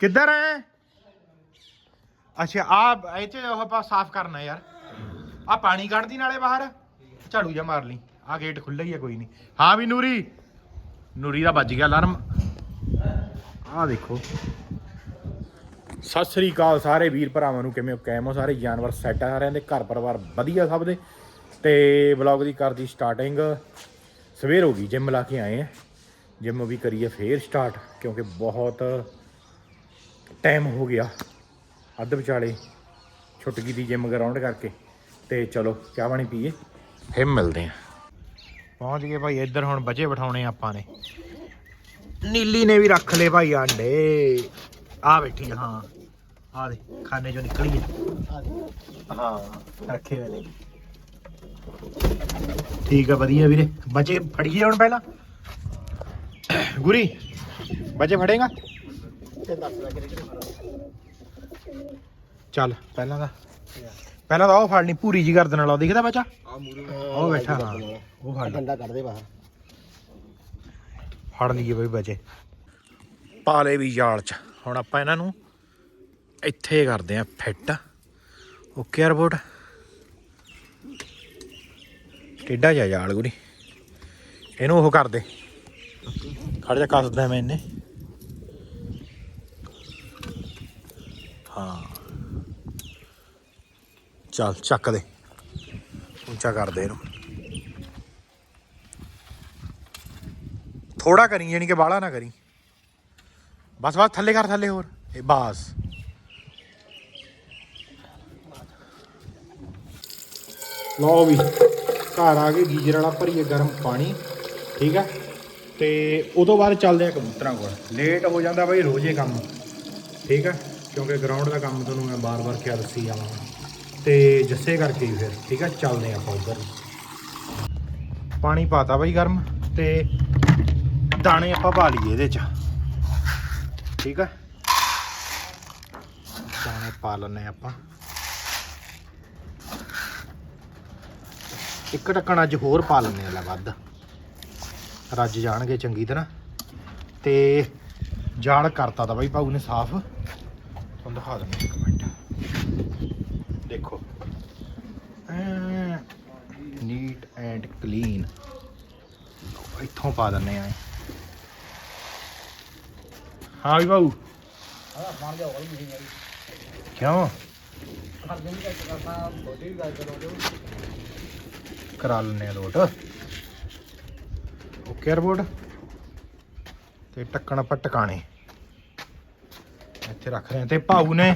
ਕਿੱਧਰ ਹੈ? ਅੱਛਾ ਆ ਇਹ ਚ ਉਹ ਆਪਾਂ ਸਾਫ਼ ਕਰਨਾ ਯਾਰ। ਆ ਪਾਣੀ ਕੱਢਦੀ ਨਾਲੇ ਬਾਹਰ। ਝਾੜੂ ਜਾ ਮਾਰ ਲਈ। ਆ ਗੇਟ ਖੁੱਲ੍ਹਾ ਹੀ ਆ, ਕੋਈ ਨਹੀਂ ਹਾਂ ਵੀ ਨੂਰੀ। ਨੂਰੀ ਦਾ ਵੱਜ ਗਿਆ ਅਲਾਰਮ ਆ ਦੇਖੋ। ਸਤਿ ਸ੍ਰੀ ਅਕਾਲ ਸਾਰੇ ਵੀਰ ਭਰਾਵਾਂ ਨੂੰ, ਕਿਵੇਂ ਹੋ? ਕੈਮ ਹੋ? ਸਾਰੇ ਜਾਨਵਰ ਸੈੱਟ ਆ ਸਾਰਿਆਂ ਦੇ, ਘਰ ਪਰਿਵਾਰ ਵਧੀਆ ਸਭ ਦੇ। ਤੇ ਵਲੌਗ ਦੀ ਕਰਦੀ ਸਟਾਰਟਿੰਗ ਸਵੇਰ ਹੋ ਗਈ ਜਿਮ ਲਾ ਕੇ ਆਏ ਆ। ਜਿਮ ਵੀ ਕਰੀਏ ਫੇਰ ਸਟਾਰਟ ਕਿਉਂਕਿ ਬਹੁਤ ਟਾਈਮ ਹੋ ਗਿਆ। ਅੱਧ ਵਿਚਾਲੇ ਛੁੱਟ ਗਈ ਦੀ ਜਿਮ ਗਰਾਊਂਡ ਕਰਕੇ। ਤੇ ਚਲੋ ਚਾਹ ਪਾਣੀ ਪੀਏ। ਫਿਰ ਮਿਲਦੇ ਆ ਪਹੁੰਚ ਗਏ ਭਾਈ ਇੱਧਰ ਹੁਣ ਬਚੇ ਬਿਠਾਉਣੇ ਆਪਾਂ ਨੇ। ਨੀਲੀ ਨੇ ਵੀ ਰੱਖ ਲਏ ਭਾਈ ਆਂਡੇ। ਆ ਬੈਠੀ ਆ, ਹਾਂ। ਆ ਦੇ ਖਾਣੇ ਚੋਂ ਨਿਕਲੀ ਆ। ਹਾਂ ਰੱਖੇ ਹੋਏ ਨੇ। ਠੀਕ ਆ ਵਧੀਆ ਵੀਰੇ। ਬਚੇ ਫੜੀਏ ਹੁਣ ਪਹਿਲਾਂ। ਗੁਰੀ ਬਚੇ ਫੜੇਗਾ? ਚੱਲ ਪਹਿਲਾਂ ਦਾ। ਪਹਿਲਾਂ ਤਾਂ ਉਹ ਫੜਨੀ ਪੂਰੀ ਜੀ ਗਰਦਨ ਵਾਲਾ ਉਹ ਦਿਖਦਾ ਬੱਚਾ? ਉਹ ਬੈਠਾ। ਹਾਂ ਉਹ ਫੜ। ਡੰਡਾ ਕੱਢ ਦੇ ਬਾਹਰ। ਫੜ ਲਈਏ ਬਈ ਬਚੇ। ਪਾ ਵੀ ਜਾਲ ਚ। ਹੁਣ ਆਪਾਂ ਇਹਨਾਂ ਨੂੰ ਇੱਥੇ ਕਰਦੇ ਆ ਫਿੱਟ। ਓਕੇ 에어ਪੋਰਟ ਟੇਡਾ ਜਾ ਜਾਲ ਗੁਰੀ। ਇਹਨੂੰ ਉਹ ਕਰ ਦੇ। ਖੜ ਜਾ ਕੱਸਦਾ ਮੈਂ ਇਹਨੇ। ਹਾਂ। ਚੱਲ, ਚੱਕ ਦੇ। ਉੱਚਾ ਕਰ ਦੇ ਇਹਨੂੰ। ਥੋੜਾ ਕਰੀ, ਯਾਨੀ ਕਿ ਬਾਹਲਾ ਨਾ ਕਰੀ। ਬਸ ਬਸ, ਥੱਲੇ ਕਰ, ਥੱਲੇ ਹੋਰ। ਇਹ ਬਸ। ਲਓ ਵੀ, ਘਰ ਆ ਕੇ ਗੀਜ਼ਰ ਵਾਲਾ ਭਰੀਏ ਗਰਮ ਪਾਣੀ, ਠੀਕ ਹੈ ਤੇ ਉਦੋਂ ਬਾਅਦ ਚੱਲਦੇ ਆ ਕਬੂਤਰਾਂ ਕੋਲ। ਲੇਟ ਹੋ ਜਾਂਦਾ ਬਈ, ਰੋਜ਼ੇ ਕੰਮ, ਠੀਕ ਹੈ ਕਿਉਂਕਿ ਗਰਾਊਂਡ ਦਾ ਕੰਮ ਤੁਹਾਨੂੰ ਮੈਂ ਬਾਰ-ਬਾਰ ਕਿਹਾ ਦੱਸੀ ਜਾਵਾਂ। ਤੇ ਜੱਸੇ ਕਰਕੇ ਫਿਰ, ਠੀਕ ਹੈ ਚੱਲਦੇ ਆਪਾਂ ਉਧਰ। ਪਾਣੀ ਪਾਤਾ ਬਈ ਗਰਮ ਤੇ ਦਾਣੇ ਆਪਾਂ ਪਾ ਲਈਏ ਇਹਦੇ ਚ। ਠੀਕ ਹੈ ਦਾਣੇ ਪਾ ਲੈਣੇ ਆਪਾਂ। ਇੱਕ ਢੱਕਣ ਅੱਜ ਹੋਰ ਪਾ ਲੈਣੇ ਆ ਵੱਧ। ਰੱਜ ਜਾਣਗੇ ਚੰਗੀ ਤਰ੍ਹਾਂ। ਤੇ ਜਾਲ ਕਰਤਾ ਤਾਂ ਬਾਈ ਭਾਊ ਨੇ ਸਾਫ਼। ਤੁਹਾਨੂੰ ਦਿਖਾ ਦਿੰਦਾ ਇੱਕ ਮਿੰਟ। ਦੇਖੋ। ਨੀਟ ਐਂਡ ਕਲੀਨ ਇੱਥੋਂ ਪਾ ਦਿੰਨੇ ਆ ਹਾਂ ਵੀ ਨਹੀਂ ਕਿਉਂ? ਕਰੋ। ਆ ਲੋਟ। ਓਕੇ ਰਿਪੋਰਟ ਤੇ ਟੱਕਣ ਆਪਾਂ ਟਿਕਾਣੇ। ਇੱਥੇ ਰੱਖ ਰਹੇ ਆ ਤੇ ਭਾਊ ਨੇ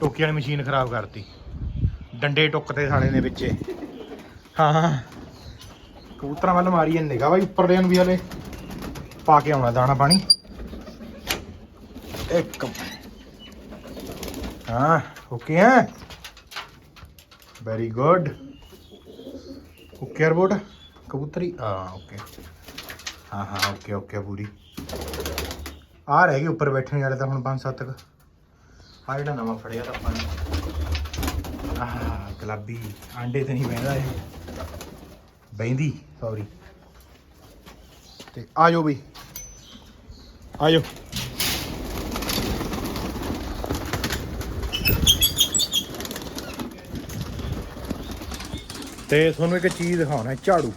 ਟੋਕੀ ਵਾਲੀ ਮਸ਼ੀਨ ਖਰਾਬ ਕਰਤੀ। ਡੰਡੇ ਟੁੱਕਤੇ ਸਾਲੇ ਨੇ ਵਿੱਚੇ। ਹਾਂ ਹਾਂ। ਕਬੂਤਰਾਂ ਵੱਲ ਮਾਰੀ ਨਿਗਾ ਬਾਈ ਉੱਪਰ ਦੇ ਨੂੰ ਵੀ ਹਲੇ। ਪਾ ਕੇ ਆਉਣਾ ਦਾਣਾ ਪਾਣੀ। ਇੱਕ। ਹਾਂ, ਓਕੇ ਹੈ। ਵੈਰੀ ਗੁੱਡ ਓਕੇ ਰਿਪੋਰਟ ਕਬੂਤਰੀ, ਹਾਂ, ਓਕੇ। ਹਾਂ ਹਾਂ, ਓਕੇ ਓਕੇ, ਪੂਰੀ। ਆ ਰਹਿ ਗਏ ਉੱਪਰ ਬੈਠਣ ਵਾਲੇ ਤਾਂ ਹੁਣ ਪੰਜ ਸੱਤ ਕੁ। ਆ ਜਿਹੜਾ ਨਵਾਂ ਫੜਿਆ ਤਾਂ ਆਪਾਂ ਨੇ। ਆਹ ਗੁਲਾਬੀ ਆਂਡੇ ਤੇ ਨਹੀਂ ਬਹਿੰਦਾ ਇਹ। ਬਹਿੰਦੀ ਸੌਰੀ ਤੇ ਆ ਜਾਓ ਬਈ। ਆ ਜਾਓ। ਤੇ ਤੁਹਾਨੂੰ ਇੱਕ ਚੀਜ਼ ਦਿਖਾਉਣਾ ਹੈ, ਝਾੜੂ।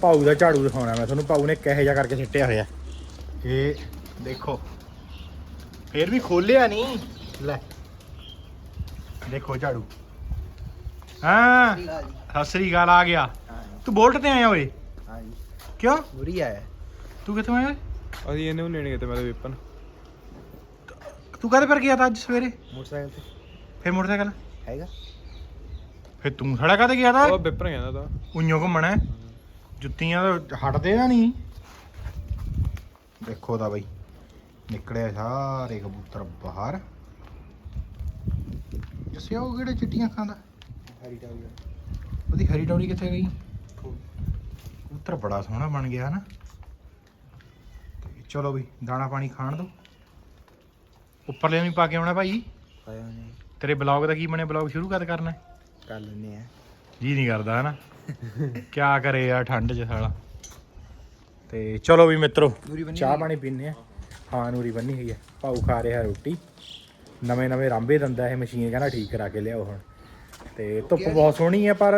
ਪਾਉ ਦਾ ਝਾੜੂ ਦਿਖਾਉਣਾ ਮੈਂ। ਤੁਹਾਨੂੰ ਪਾਉ ਨੇ ਕਿਹੋ ਜਿਹਾ ਕਰਕੇ ਸਿੱਟਿਆ ਹੋਇਆ। ਇਹ ਦੇਖੋ। ਫੇਰ ਵੀ ਖੋਲਿਆ ਨਹੀਂ ਲੈ। ਦੇਖੋ ਝਾੜੂ। ਹਾਂ। ਸਤਿ ਸ੍ਰੀ ਅਕਾਲ ਆ ਗਿਆ। ਤੂੰ ਬੋਲਟ ਤੇ ਆਇਆ ਓਏ? ਹਾਂ ਜੀ। ਕਿਉਂ? ਬੁਰੀ ਆਇਆ। ਤੂੰ ਕਿੱਥੋਂ ਆਇਆ? ਅਸੀਂ ਇਹਨੇ ਲੈਣੇ ਗਏ ਤੇ ਮੇਰੇ ਵੇਪਨ। ਤੂੰ ਕਾਹਦੇ ਪਰ ਗਿਆ ਤਾਂ ਅੱਜ ਸਵੇਰੇ? ਮੋਟਰਸਾਈਕਲ ਤੇ। ਫੇਰ ਮੋਟਰਸਾਈਕਲ? ਹੈਗਾ। ਫੇਰ ਤੂੰ ਖੜਾ ਕਾਹਦੇ ਗਿਆ ਤਾਂ? ਉਹ ਵੇਪਨ ਕਹਿੰਦਾ ਤਾਂ। ਉਈਓ ਘੁੰਮਣਾ। ਜੁੱਤੀਆਂ ਤਾਂ ਹਟਦੇ ਨਾ ਨਹੀਂ। ਦੇਖੋ ਦਾ ਬਈ। ਨਿਕਲਿਆ ਸਾਰੇ ਕਬੂਤਰ ਬਾਹਰ। ਜੱਸਿਆ ਉਹ ਕਿਹੜੇ ਚਿੱਟੀਆਂ ਖਾਂਦਾ ਹਰੀ ਟਾਉਰੀ ਉਹਦੀ ਹਰੀ ਟੌਰੀ ਕਿੱਥੇ ਗਈ? ਕਬੂਤਰ ਬੜਾ ਸੋਹਣਾ ਬਣ ਗਿਆ ਨਾ ਚਲੋ ਵੀ ਦਾਣਾ ਪਾਣੀ ਖਾਣ ਦੋ। ਉੱਪਰਲੇ ਨੂੰ ਵੀ ਪਾ ਕੇ ਆਉਣਾ ਭਾਈ। ਨਹੀਂ। ਤੇਰੇ ਬਲੌਗ ਦਾ ਕੀ ਬਣੇ ਬਲੌਗ ਸ਼ੁਰੂ ਕਦ ਕਰਨਾ? ਕਰ ਲੈਨੇ ਆ। ਜੀ ਨਹੀਂ ਕਰਦਾ ਹਨਾ। ਕਿਆ ਕਰੇ ਯਾਰ ਠੰਡ 'ਚ ਸਾਲਾ। ਤੇ ਚਲੋ ਵੀ ਮਿੱਤਰੋ ਚਾਹ ਪਾਣੀ ਪੀਨੇ ਆ। ਹਾਂ ਨੂਰੀ ਬੰਨੀ ਹੋਈ ਹੈ। ਭਾਊ ਖਾ ਰਿਹਾ ਰੋਟੀ। ਨਵੇਂ ਨਵੇਂ ਰਾਂਬੇ ਦਿੰਦਾ ਇਹ ਮਸ਼ੀਨ, ਕਹਿੰਦਾ ਠੀਕ ਕਰਾ ਕੇ ਲਿਆਓ ਹੁਣ। ਤੇ ਧੁੱਪ ਬਹੁਤ ਸੋਹਣੀ ਹੈ, ਪਰ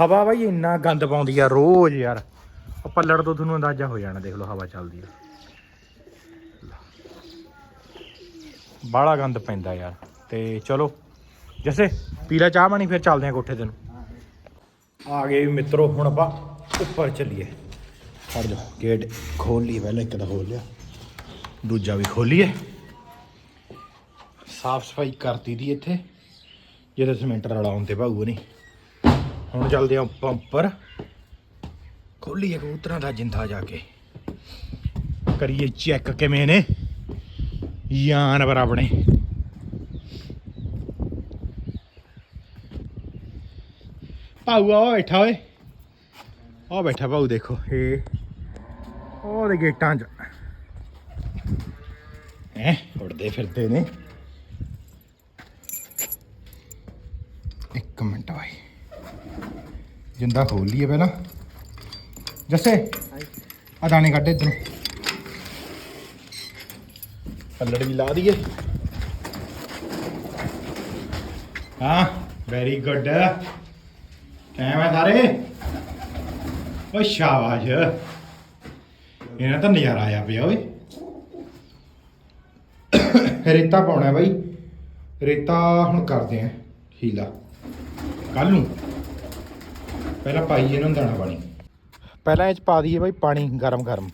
ਹਵਾ ਬਾਈ ਇੰਨਾ ਗੰਦ ਪਾਉਂਦੀ ਆ ਰੋਜ਼ ਯਾਰ। ਉਹ ਪੱਲੜ ਤੋਂ ਤੁਹਾਨੂੰ ਅੰਦਾਜ਼ਾ ਹੋ ਜਾਣਾ, ਦੇਖ ਲਓ ਹਵਾ ਚੱਲਦੀ ਆ। ਬਾਹਲਾ ਗੰਦ ਪੈਂਦਾ ਯਾਰ। ਤੇ ਚਲੋ, ਜਸੇ ਪੀਲਾ ਚਾਹ ਪਾਣੀ, ਫਿਰ ਚੱਲਦੇ ਆ ਕੋਠੇ ਤੇ ਨੂੰ। ਆ ਗਏ ਵੀ ਮਿੱਤਰੋ, ਹੁਣ ਆਪਾਂ ਉੱਪਰ ਚੱਲੀਏ। ਫੜ ਜਾ ਗੇਟ ਖੋਲ ਲਈ ਪਹਿਲਾਂ ਇੱਕ ਤਾਂ ਖੋਲ ਲਿਆ। ਦੂਜਾ ਵੀ ਖੋਲੀਏ। ਸਾਫ਼ ਸਫ਼ਾਈ ਕਰਤੀ ਦੀ ਇੱਥੇ, ਜਿਹਦੇ ਸਿਮੈਂਟ ਰਲਾਉਣ ਤੇ ਭਾਊ ਨਹੀਂ ਹੁਣ ਚੱਲਦੇ ਆ ਪੰਪਰ ਉੱਪਰ। ਖੋਲੀਏ ਕਬੂਤਰਾਂ ਦਾ ਜਿੰਦਾ ਜਾ ਕੇ। ਕਰੀਏ ਚੈੱਕ ਕਿਵੇਂ ਨੇ। ਜਾਨਵਰ ਆਪਣੇ। ਭਾਊ ਆ ਬੈਠਾ ਓਏ। ਆ ਬੈਠਾ ਭਾਊ, ਦੇਖੋ, ਇਹ ਉਹਦੇ ਗੇਟਾਂ 'ਚ। ਹੈ ਉੜਦੇ ਫਿਰਦੇ ਨੇ। ਇੱਕ ਮਿੰਟ ਬਾਈ। ਜਿੰਦਾ ਖੋਲ ਲਈਏ ਪਹਿਲਾਂ। ਜੱਸੇ ਆ ਦਾਣੇ ਕੱਢ ਇੱਧਰੋਂ। ਪੱਲੜ ਵੀ ਲਾ ਦਈਏ। ਹਾਂ ਵੈਰੀ ਗੁੱਡ ਕਿਵੇਂ ਹੈ ਸਾਰੇ। ਓ ਸ਼ਾਬਾਸ਼। ਇਹਨਾਂ ਤਾਂ ਨਜ਼ਾਰਾ ਆਇਆ ਪਿਆ ਓਏ। ਰੇਤਾ ਪਾਉਣਾ ਬਾਈ। ਰੇਤਾ ਹੁਣ ਕਰਦੇ ਆ ਹੀਲਾ। ਕੱਲ ਨੂੰ। ਪਹਿਲਾਂ ਪਾਈਏ ਇਹਨਾਂ ਨੂੰ ਦਾਣਾ ਪਾਣੀ। ਪਹਿਲਾਂ ਇਹ ਚ ਪਾ ਦਈਏ ਬਾਈ ਪਾਣੀ ਗਰਮ ਗਰਮ।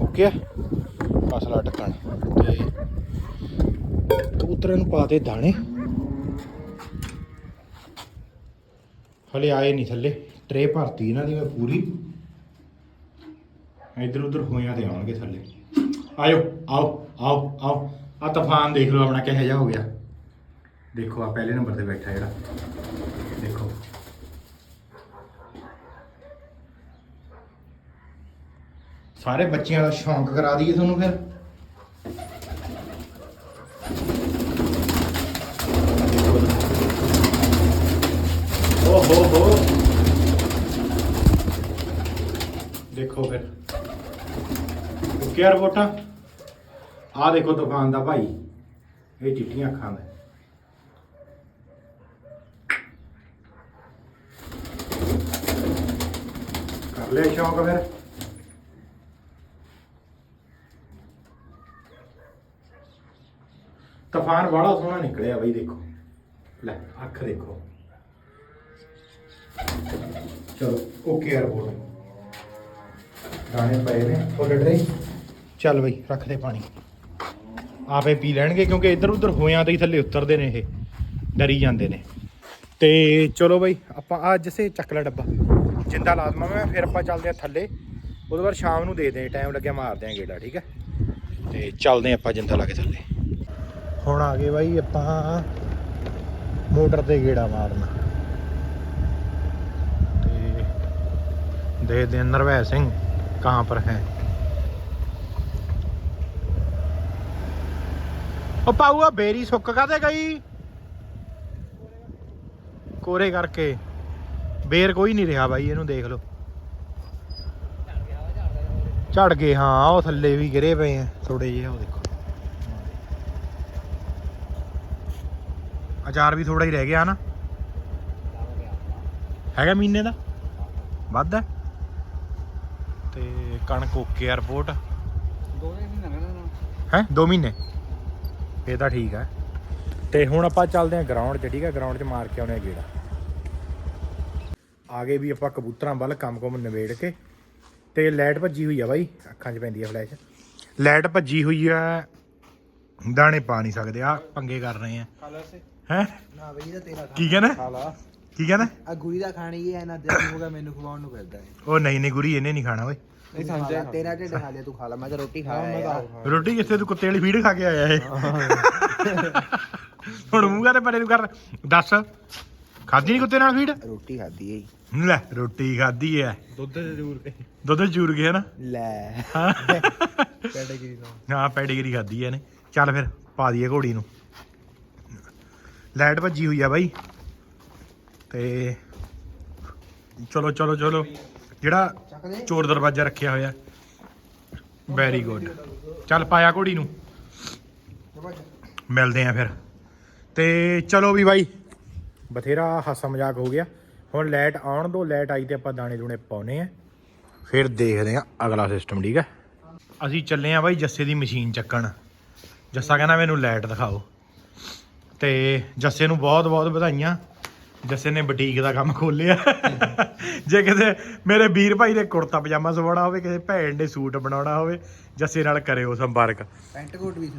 ਓਕੇ ਆ। ਫਸਲਾ ਟੱਕਣ। ਤੇ ਕਬੂਤਰਾਂ ਨੂੰ ਪਾ ਦੇ ਦਾਣੇ। ਹਲੇ ਆਏ ਨਹੀਂ ਥੱਲੇ। ਟਰੇ ਭਰਤੀ ਇਹਨਾਂ ਦੀ ਮੈਂ ਪੂਰੀ। ਇੱਧਰ ਉੱਧਰ ਹੋਇਆਂ ਤੇ ਆਉਣਗੇ ਥੱਲੇ। ਆਇਓ, ਆਓ ਆਓ ਆਓ। ਆ ਤੂਫਾਨ ਦੇਖ ਲਓ, ਆਪਣਾ ਕਿਹੋ ਜਿਹਾ ਹੋ ਗਿਆ। ਦੇਖੋ ਆ ਪਹਿਲੇ ਨੰਬਰ ਤੇ ਬੈਠਾ ਜਿਹੜਾ। ਦੇਖੋ। ਸਾਰੇ ਬੱਚਿਆਂ ਦਾ ਸ਼ੌਂਕ ਕਰਾ ਦਈਏ ਤੁਹਾਨੂੰ ਫਿਰ। ਓ ਹੋ ਹੋ। ਦੇਖੋ ਫਿਰ। ਓਕੇ ਆ ਰਿਪੋਰਟਾਂ? ਆ ਦੇਖੋ ਤੂਫਾਨ ਦਾ ਭਾਈ, ਇਹ ਚਿੱਟੀਆਂ ਅੱਖਾਂ ਦਾ। ਕਰ ਲਿਆ ਸ਼ੌਕ ਫਿਰ। ਤੂਫਾਨ ਬੜਾ ਸੋਹਣਾ ਨਿਕਲਿਆ ਬਈ, ਦੇਖੋ। ਲੈ, ਅੱਖ ਦੇਖੋ। ਚਲੋ ਓਕੇ ਰਿਪੋਰਟ। ਦਾਣੇ ਪਏ ਨੇ ਫੁੱਲ ਟਰੇ ਚੱਲ ਬਈ, ਰੱਖ ਦੇ ਪਾਣੀ। ਆਪੇ ਪੀ ਲੈਣਗੇ, ਕਿਉਂਕਿ ਇੱਧਰ ਉੱਧਰ ਹੋਇਆਂ ਤੇ ਹੀ ਥੱਲੇ ਉਤਰਦੇ ਨੇ ਇਹ, ਡਰੀ ਜਾਂਦੇ ਨੇ। ਤੇ ਚਲੋ ਬਈ, ਆਪਾਂ ਅੱਜ ਸੇ ਚੱਕ ਲੈ ਡੱਬਾ। ਜਿੰਦਾ ਲਾ ਦਵਾਂ ਮੈਂ, ਫਿਰ ਆਪਾਂ ਚੱਲਦੇ ਆ ਥੱਲੇ। ਉਹਦੇ ਬਾਅਦ ਸ਼ਾਮ ਨੂੰ ਦੇ ਦੇ ਟਾਈਮ ਲੱਗਿਆ ਮਾਰਦੇ ਆ ਗੇੜਾ, ਠੀਕ ਹੈ? ਤੇ ਚੱਲਦੇ ਆਪਾਂ ਜਿੰਦਾ ਲਾ ਕੇ ਥੱਲੇ। ਹੁਣ ਆ ਗਏ ਬਾਈ ਆਪਾਂ ਮੋਟਰ ਤੇ ਗੇੜਾ ਮਾਰਨਾ। ਤੇ ਦੇਖਦੇ ਹਾਂ ਨਰਵੈ ਸਿੰਘ। ਕਹਾਂ ਪਰ ਹੈ ਉਹ ਪਾਊ ਆ ਬੇਰੀ ਸੁੱਕ ਕਾਤੇ ਗਈ ਕੋਰੇ ਕਰਕੇ ਬੇਰ ਕੋਈ ਨਹੀਂ ਰਿਹਾ ਬਾਈ ਇਹਨੂੰ ਦੇਖ ਲਓ ਝੜ ਗਏ ਹਾਂ ਉਹ ਥੱਲੇ ਵੀ ਗਿਰੇ ਪਏ ਆ ਥੋੜੇ ਜਿਹੇ ਉਹ ਦੇਖੋ ਅਚਾਰ ਵੀ ਥੋੜਾ ਹੀ ਰਹਿ ਗਿਆ ਨਾ ਹੈਗਾ ਮਹੀਨੇ ਦਾ ਵੱਧ ਹੈ ਤੇ ਕਣਕ ਓਕੇ 에어ਪੋਰਟ ਦੋ ਦਿਨ ਨਹੀਂ ਲੰਘਣਾ ਹੈ? 2 ਮਹੀਨੇ? ਇਹ ਤਾਂ ਠੀਕ ਹੈ ਤੇ ਹੁਣ ਆਪਾਂ ਚੱਲਦੇ ਹਾਂ ਗਰਾਊਂਡ 'ਚ ਠੀਕ ਹੈ ਗਰਾਊਂਡ 'ਚ ਮਾਰ ਕੇ ਆਉਣੇ ਆ ਗੇੜਾ। ਆ ਗਏ ਵੀ ਆਪਾਂ ਕਬੂਤਰਾਂ ਵੱਲ ਕੰਮ ਕੰਮ ਨਿਬੇੜ ਕੇ ਤੇ ਲਾਈਟ ਭੱਜੀ ਹੋਈ ਆ ਬਾਈ ਅੱਖਾਂ 'ਚ ਪੈਂਦੀ ਆ ਫਲੈਸ਼ ਲਾਈਟ ਭੱਜੀ ਹੋਈ ਆ ਦਾਣੇ ਪਾ ਨਹੀਂ ਸਕਦੇ ਆ ਪੰਗੇ ਕਰ ਰਹੇ ਆ। ਹੈ? ਨਾ ਬਈ ਦਾ ਤੇਰਾ ਕੀ ਕਹਿੰਦਾ? ਕੀ ਕਹਿੰਦਾ? ਆ ਗੁਰੀ ਦਾ ਖਾਣੀ ਹੈ ਨਾ ਦਿਨ ਹੋ ਗਿਆ ਮੈਨੂੰ ਖਵਾਉਣ ਨੂੰ ਫਿਰਦਾ ਹੈ। ਉਹ ਨਹੀਂ ਨਹੀਂ ਗੁਰੀ ਇਹਨੇ ਨਹੀਂ ਖਾਣਾ ਓਏ। ਨਹੀਂ ਸਮਝਿਆ ਤੇਰਾ ਢਿੱਡ ਖਾ ਲਿਆ ਤੂੰ ਖਾ ਲੈ। ਮੈਂ ਤਾਂ ਰੋਟੀ ਖਾ ਰੋਟੀ ਕਿੱਥੇ ਤੂੰ ਕੁੱਤੇ ਵਾਲੀ ਫੀਡ ਖਾ ਕੇ ਆਇਆ ਇਹ। ਹੁਣ ਮੂੰਹਾਂ ਤੇ ਪਰੇ ਨੂੰ ਕਰ। ਦੱਸ ਖਾਦੀ ਨਹੀਂ ਕੁੱਤੇ ਨਾਲ ਫੀਡ ਰੋਟੀ ਖਾਦੀ ਏ ਲੈ ਰੋਟੀ ਖਾਦੀ ਐ ਦੁੱਧ ਜ਼ਰੂਰ ਕੇ ਦੁੱਧ ਚੂਰ ਗਿਆ ਨਾ ਲੈ। ਹਾਂ। ਕੈਟੇਗਰੀ ਦਾ ਹਾਂ ਪੈਡੀਗਰੀ ਖਾਦੀ ਐ ਨੇ ਚੱਲ ਫਿਰ ਪਾ ਦਈਏ ਘੋੜੀ ਨੂੰ। ਲਾਈਟ ਭੱਜੀ ਹੋਈ ਆ ਬਾਈ। ਤੇ ਚਲੋ ਚਲੋ ਚਲੋ। ਜਿਹੜਾ ਚੋਰ ਦਰਵਾਜ਼ਾ ਰੱਖਿਆ ਹੋਇਆ ਵੈਰੀ ਗੁੱਡ ਚੱਲ ਪਾਇਆ ਘੋੜੀ ਨੂੰ। ਮਿਲਦੇ ਆ ਫਿਰ। ਤੇ ਚਲੋ ਵੀ ਬਾਈ, ਬਥੇਰਾ ਹਾਸਾ ਮਜ਼ਾਕ ਹੋ ਗਿਆ। ਹੁਣ ਲਾਈਟ ਆਉਣ ਦੋ ਲਾਈਟ ਆਈ ਤੇ ਆਪਾਂ ਦਾਣੇ ਦੂਣੇ ਪਾਉਨੇ ਆ। ਫਿਰ ਦੇਖਦੇ ਆ ਅਗਲਾ ਸਿਸਟਮ ਠੀਕ ਹੈ ਅਸੀਂ ਚੱਲੇ ਆ ਬਾਈ ਜੱਸੇ ਦੀ ਮਸ਼ੀਨ ਚੱਕਣ। ਜੱਸਾ ਕਹਿੰਦਾ ਮੈਨੂੰ ਲਾਈਟ ਦਿਖਾਓ। ਤੇ ਜੱਸੇ ਨੂੰ ਬਹੁਤ ਬਹੁਤ ਵਧਾਈਆਂ। ਜੱਸੇ ਨੇ ਬੁਟੀਕ ਦਾ ਕੰਮ ਖੋਲਿਆ ਜੇ ਕਿਤੇ ਮੇਰੇ ਵੀਰ ਭਾਈ ਦੇ ਕੁੜਤਾ ਪਜਾਮਾ ਸਵਾਉਣਾ ਹੋਵੇ ਕਿਸੇ ਭੈਣ ਦੇ ਸੂਟ ਬਣਾਉਣਾ ਹੋਵੇ ਜੱਸੇ ਨਾਲ ਕਰਿਓ ਸੰਪਰਕ। ਪੈਂਟ ਕੋਟ ਵੀ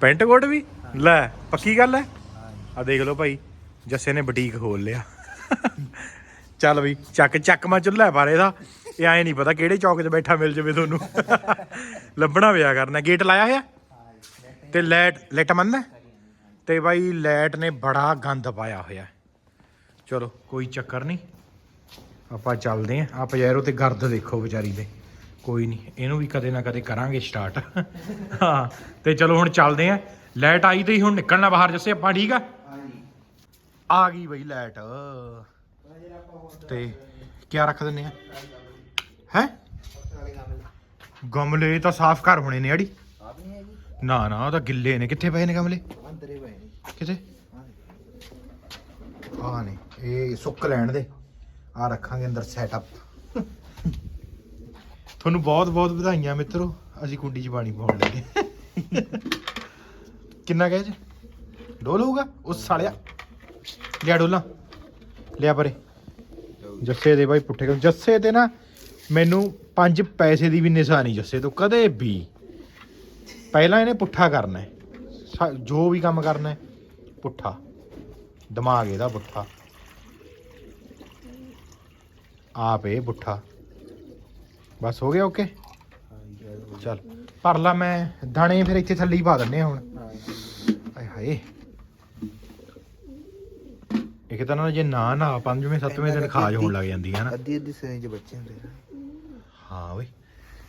ਪੈਂਟ ਕੋਟ ਵੀ? ਲੈ ਪੱਕੀ ਗੱਲ ਹੈ? ਆ ਦੇਖ ਲਓ ਭਾਈ ਜੱਸੇ ਨੇ ਬੁਟੀਕ ਖੋਲ ਲਿਆ। ਚੱਲ ਬਈ ਚੱਕ ਚੱਕ ਮਾ ਚੁੱਲ੍ਹਾ ਬਾਰੇ ਦਾ ਇਹ ਐ ਨਹੀਂ ਪਤਾ ਕਿਹੜੇ ਚੌਕ 'ਚ ਬੈਠਾ ਮਿਲ ਜਾਵੇ ਤੁਹਾਨੂੰ। ਲੱਭਣਾ ਪਿਆ ਕਰਨਾ। ਗੇਟ ਲਾਇਆ ਹੋਇਆ? ਤੇ ਲਾਈਟ ਲਾਈਟ ਮੰਨ ਤੇ ਬਾਈ ਲਾਈਟ ਨੇ ਬੜਾ ਗੰਦ ਪਾਇਆ ਹੋਇਆ। ਚਲੋ ਕੋਈ ਚੱਕਰ ਨਹੀਂ। ਆਪਾਂ ਚੱਲਦੇ ਆਂ ਆ ਪਜੈਰੋ ਤੇ ਗਰਦ ਦੇਖੋ ਵਿਚਾਰੀ ਦੇ। ਕੋਈ ਨਹੀਂ ਇਹਨੂੰ ਵੀ ਕਦੇ ਨਾ ਕਦੇ ਕਰਾਂਗੇ ਸਟਾਰਟ ਹਾਂ ਤੇ ਚਲੋ ਹੁਣ ਚੱਲਦੇ ਆਂ ਲਾਈਟ ਆਈ ਤੇ ਹੀ ਹੁਣ ਨਿਕਲਣਾ ਬਾਹਰ ਜੱਸੇ ਆਪਾਂ ਠੀਕ ਆ? ਹਾਂਜੀ ਆ ਗਈ ਬਈ ਲਾਈਟ ਤੇ ਕਿਆ ਰੱਖ ਦਿੰਨੇ ਆ? ਹੈ? ਗਮਲੇ ਤਾਂ ਸਾਫ਼ ਕਰ ਹੋਣੇ ਨੇ ਅੜੀ। ਨਾ ਨਾ ਉਹ ਤਾਂ ਗਿੱਲੇ ਨੇ। ਕਿੱਥੇ ਪਏ ਨੇ ਗਮਲੇ? ਅੰਦਰੇ ਪਏ ਨੇ। ਕਿੱਥੇ? ਹਾਂ ਆ ਨੇ। ਇਹ ਸੁੱਕ ਲੈਣ ਦੇ। ਆ ਰੱਖਾਂਗੇ ਅੰਦਰ ਸੈਟਅਪ ਤੁਹਾਨੂੰ ਬਹੁਤ ਬਹੁਤ ਵਧਾਈਆਂ ਮਿੱਤਰੋ। ਅਸੀਂ ਕੁੰਡੀ 'ਚ ਪਾਣੀ ਪਾਉਣ ਲੱਗੇ। ਕਿੰਨਾ ਕਹੇ ਜੀ? ਡੋਲ ਹੋਊਗਾ? ਉਸ ਸਾਲਿਆ। ਲਿਆ ਡੋਲਾ। ਲਿਆ ਪਰੇ। ਜੱਸੇ ਦੇ ਬਾਈ ਪੁੱਠੇ ਕੰਮ। ਜੱਸੇ ਤੇ ਨਾ ਮੈਨੂੰ 5 ਪੈਸੇ ਦੀ ਵੀ ਨਿਸ਼ਾ ਨਹੀਂ ਜੱਸੇ ਤੋਂ ਕਦੇ ਵੀ। ਪਹਿਲਾਂ ਇਹਨੇ ਪੁੱਠਾ ਕਰਨਾ ਜੋ ਵੀ ਕੰਮ ਕਰਨਾ ਪੁੱਠਾ। ਦਿਮਾਗ ਇਹਦਾ ਪੁੱਠਾ। ਆਪ ਇਹ ਪੁੱਠਾ ਬਸ ਹੋ ਗਿਆ ਓਕੇ? ਚੱਲ ਭਰ ਲਾ ਮੈਂ। ਦਾਣੇ ਫਿਰ ਇੱਥੇ ਥੱਲੇ ਹੀ ਪਾ ਦਿੰਨੇ ਆ ਹੁਣ। ਆਏ ਹਾਏ। ਇੱਕ ਤਾਂ ਨਾ ਜੇ ਨਾ ਨਾ ਪੰਜਵੇਂ ਸੱਤਵੇਂ ਦਿਨ ਖਾਜ ਹੋਣ ਲੱਗ ਜਾਂਦੀ ਹੈ ਨਾ। ਅੱਧੀ ਅੱਧੀ ਸਰਿੰਜ ਬੱਚੇ ਹੁੰਦੇ ਨੇ ਹਾਂ ਓਏ।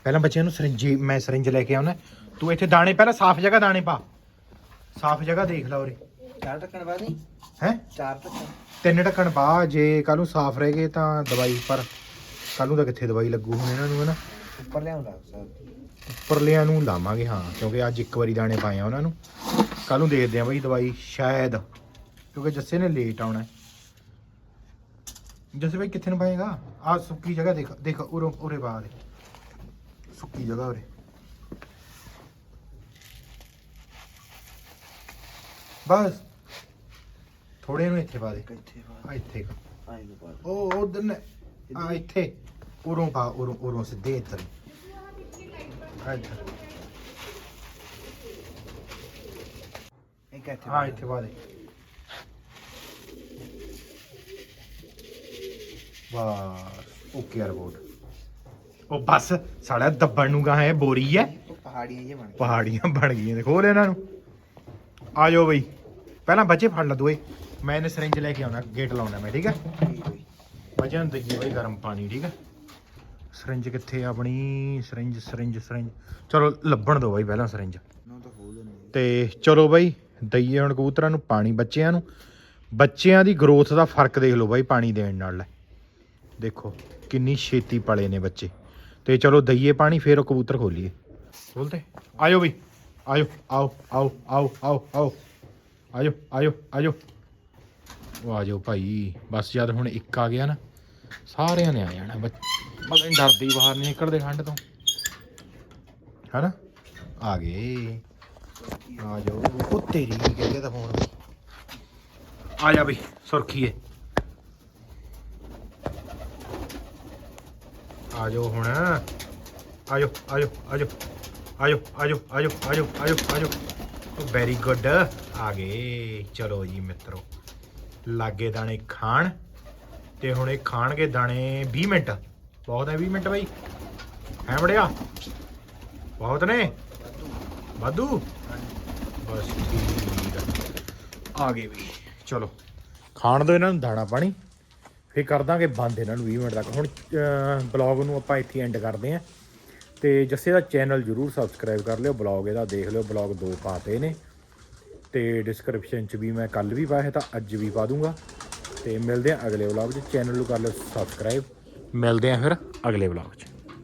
ਪਹਿਲਾਂ ਬੱਚਿਆਂ ਨੂੰ ਸਰਿੰਜੀ ਮੈਂ ਸਰਿੰਜ ਲੈ ਕੇ ਆਉਣਾ। ਤੂੰ ਇੱਥੇ ਦਾਣੇ ਪਹਿਲਾਂ ਸਾਫ਼ ਜਗ੍ਹਾ ਦਾਣੇ ਪਾ। ਸਾਫ਼ ਜਗ੍ਹਾ ਦੇਖ ਲਾ ਉਰੇ। ਚਾਰ ਟੱਕਣ ਬਾਅਦ ਨਹੀਂ ਹੈ? ਚਾਰ ਟੱਕਣ ਤਿੰਨ ਢੱਕਣ ਪਾ ਜੇ ਕੱਲ ਨੂੰ ਸਾਫ਼ ਰਹਿ ਗਏ ਤਾਂ ਦਵਾਈ ਪਰ ਕੱਲ ਨੂੰ ਤਾਂ ਕਿੱਥੇ ਦਵਾਈ ਲੱਗੂ ਹੁਣ ਇਹਨਾਂ ਨੂੰ ਹਨਾ? ਉੱਪਰ ਲਿਆਉਂਦਾ ਸਰ। ਉੱਪਰਲਿਆਂ ਨੂੰ ਲਾਵਾਂਗੇ ਹਾਂ ਕਿਉਂਕਿ ਅੱਜ ਇੱਕ ਵਾਰੀ ਦਾਣੇ ਪਾਏ ਆ ਉਹਨਾਂ ਨੂੰ। ਕੱਲ ਨੂੰ ਦੇਖਦੇ ਆ ਬਈ ਦਵਾਈ ਸ਼ਾਇਦ ਕਿਉਂਕਿ ਜੱਸੇ ਨੇ ਲੇਟ ਆਉਣਾ ਹੈ। ਜੱਸੇ ਬਈ ਕਿੱਥੇ ਨੂੰ ਪਾਏਗਾ? ਆ ਸੁੱਕੀ ਜਗ੍ਹਾ ਦੇਖ ਦੇਖ ਉਰੋਂ ਉਰੇ ਪਾ ਦੇ। ਸੁੱਕੀ ਜਗ੍ਹਾ ਉਰੇ। ਬਸ। ਥੋੜੇ ਨੂੰ ਇੱਥੇ ਪਾ ਦੇ। ਕਿੱਥੇ ਆ ਇੱਥੇ ਆਈ ਨੂੰ ਪਾ ਉਹ ਉਧਰ ਨੇ ਆ ਇੱਥੇ ਉਰੋਂ ਪਾ ਉਰੋਂ ਉਰੋਂ ਸਿੱਧੇ ਇੱਧਰ। ਆ ਇੱਧਰ। ਇੱਕ ਇੱਥੇ ਹਾਂ ਇੱਥੇ ਪਾ ਦੇ। ਓਕੇ ਰਿਪੋਰਟ ਉਹ ਬਸ ਸਾਡਾ ਦੱਬਣ ਨੂੰ ਗਾ ਹੈ ਬੋਰੀ ਹੈ ਉਹ ਪਹਾੜੀਆਂ ਜੇ ਬਣ ਗਈਆਂ। ਪਹਾੜੀਆਂ ਬਣ ਗਈਆਂ ਨੇ ਖੋਲ ਇਹਨਾਂ ਨੂੰ। ਆ ਜਾਓ ਬਈ। ਪਹਿਲਾਂ ਬੱਚੇ ਫੜ ਲਾ ਦੋਏ। ਮੈਂ ਇਹਨੇ ਸਰਿੰਜ ਲੈ ਕੇ ਆਉਣਾ ਗੇਟ ਲਾਉਣਾ ਮੈਂ ਠੀਕ ਹੈ ਠੀਕ ਹੋਈ ਬੱਚਿਆਂ ਨੂੰ ਦਈਏ ਬਈ ਗਰਮ ਪਾਣੀ ਠੀਕ ਹੈ ਸਰਿੰਜ ਕਿੱਥੇ ਆ ਆਪਣੀ? ਸਰਿੰਜ ਸਰਿੰਜ ਸਰਿੰਜ ਚਲੋ ਲੱਭਣ ਦਿਓ ਬਈ ਪਹਿਲਾਂ ਸਰਿੰਜ ਤੇ ਚਲੋ ਬਾਈ ਦਈਏ ਹੁਣ ਕਬੂਤਰਾਂ ਨੂੰ ਪਾਣੀ ਬੱਚਿਆਂ ਨੂੰ। ਬੱਚਿਆਂ ਦੀ ਗਰੋਥ ਦਾ ਫ਼ਰਕ ਦੇਖ ਲਓ ਬਾਈ ਪਾਣੀ ਦੇਣ ਨਾਲ। ਲੈ ਦੇਖੋ ਕਿੰਨੀ ਛੇਤੀ ਪਲੇ ਨੇ ਬੱਚੇ। ਤੇ ਚਲੋ ਦਈਏ ਪਾਣੀ ਫੇਰ ਉਹ ਕਬੂਤਰ ਖੋਲੀਏ। ਖੋਲਦੇ ਆਇਓ ਬਈ। ਆਇਓ ਆਓ ਆਓ ਆਓ ਆਓ ਆਓ। ਆਇਓ ਆਇਓ ਆਇਓ। ਉਹ ਆ ਜਾਓ ਭਾਈ। ਬਸ ਜਦ ਹੁਣ ਇੱਕ ਆ ਗਿਆ ਨਾ, ਸਾਰਿਆਂ ਨੇ ਆ ਜਾਣਾ। ਬੱਚ- ਡਰਦੇ ਬਾਹਰ ਨਹੀਂ ਨਿਕਲਦੇ ਠੰਡ ਤੋਂ। ਹੈਨਾ? ਆ ਗਏ। ਆ ਜਾਓ। ਉਹ ਤੇਰੀ ਕਹਿੰਦੇ ਤਾਂ ਫੋਨ ਆ ਜਾ ਬਈ, ਸੁਰਖੀਏ। ਆ ਜਾਓ ਹੁਣ। ਆ ਜਾਓ ਆ ਜਾਓ ਆ ਜਾਓ। ਆ ਜਾਓ ਆ ਜਾਓ ਆ ਜਾਓ ਆ ਜਾਓ ਆ ਜਾਓ ਆ ਜਾਓ। ਵੈਰੀ ਗੁੱਡ ਆ ਗਏ। ਚਲੋ ਜੀ ਮਿੱਤਰੋ। ਲਾਗੇ ਦਾਣੇ ਖਾਣ। ਤੇ ਹੁਣ ਇਹ ਖਾਣਗੇ ਦਾਣੇ 20 ਮਿੰਟ। ਬਹੁਤ ਹੈ 20 ਮਿੰਟ ਬਈ। ਹੈ ਬੜਿਆ ਬਹੁਤ ਨੇ? ਵਾਧੂ? ਬਸ ਠੀਕ ਆ। ਆ ਗਏ ਵੀ। ਚਲੋ ਖਾਣ ਦੋ ਇਹਨਾਂ ਨੂੰ ਦਾਣਾ ਪਾਣੀ। ਫੇਰ ਕਰ ਦਾਂਗੇ ਬੰਦ ਇਹਨਾਂ ਨੂੰ 20 ਮਿੰਟ ਤੱਕ। ਹੁਣ ਬਲੌਗ ਨੂੰ ਆਪਾਂ ਇੱਥੇ ਐਂਡ ਕਰਦੇ ਆਂ ਤੇ ਜੱਸੇ ਦਾ ਚੈਨਲ ਜਰੂਰ ਸਬਸਕ੍ਰਾਈਬ ਕਰ ਲਿਓ। ਬਲੌਗ ਇਹਦਾ ਦੇਖ ਲਿਓ। ਬਲੌਗ ਦੋ ਪਾਤੇ ਨੇ। ਤੇ ਡਿਸਕ੍ਰਿਪਸ਼ਨ 'ਚ ਵੀ ਮੈਂ ਕੱਲ ਵੀ ਪਾਇਆ ਤਾਂ ਅੱਜ ਵੀ ਪਾ ਦੂੰਗਾ। ਤੇ ਮਿਲਦੇ ਆ ਅਗਲੇ ਵਲੌਗ 'ਚ। ਚੈਨਲ ਨੂੰ ਕਰ ਲਓ ਸਬਸਕ੍ਰਾਈਬ ਮਿਲਦੇ ਆ ਫਿਰ ਅਗਲੇ ਵਲੌਗ 'ਚ।